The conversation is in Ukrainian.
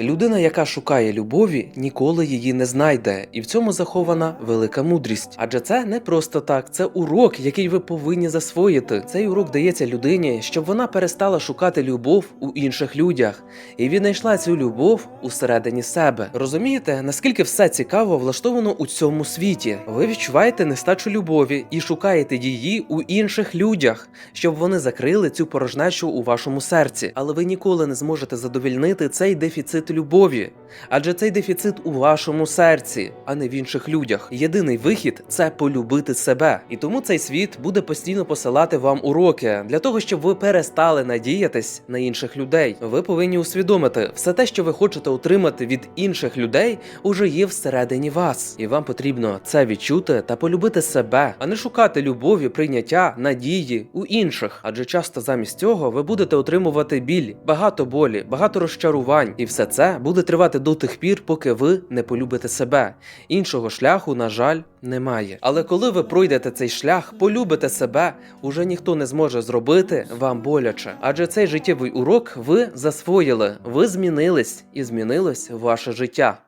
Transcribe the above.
Людина, яка шукає любові, ніколи її не знайде, і в цьому захована велика мудрість. Адже це не просто так, це урок, який ви повинні засвоїти. Цей урок дається людині, щоб вона перестала шукати любов у інших людях і віднайшла цю любов усередині себе. Розумієте, наскільки все цікаво влаштовано у цьому світі? Ви відчуваєте нестачу любові і шукаєте її у інших людях, щоб вони закрили цю порожнечу у вашому серці. Але ви ніколи не зможете задовільнити цей дефіцит любові, адже цей дефіцит у вашому серці, а не в інших людях. Єдиний вихід це полюбити себе. І тому цей світ буде постійно посилати вам уроки для того, щоб ви перестали надіятись на інших людей. Ви повинні усвідомити, все те, що ви хочете отримати від інших людей, уже є всередині вас, і вам потрібно це відчути та полюбити себе, а не шукати любові, прийняття, надії у інших. Адже часто замість цього ви будете отримувати біль, багато болі, багато розчарувань, і все це буде тривати до тих пір, поки ви не полюбите себе. Іншого шляху, на жаль, немає. Але коли ви пройдете цей шлях, полюбите себе, уже ніхто не зможе зробити вам боляче. Адже цей життєвий урок ви засвоїли, ви змінились і змінилось ваше життя.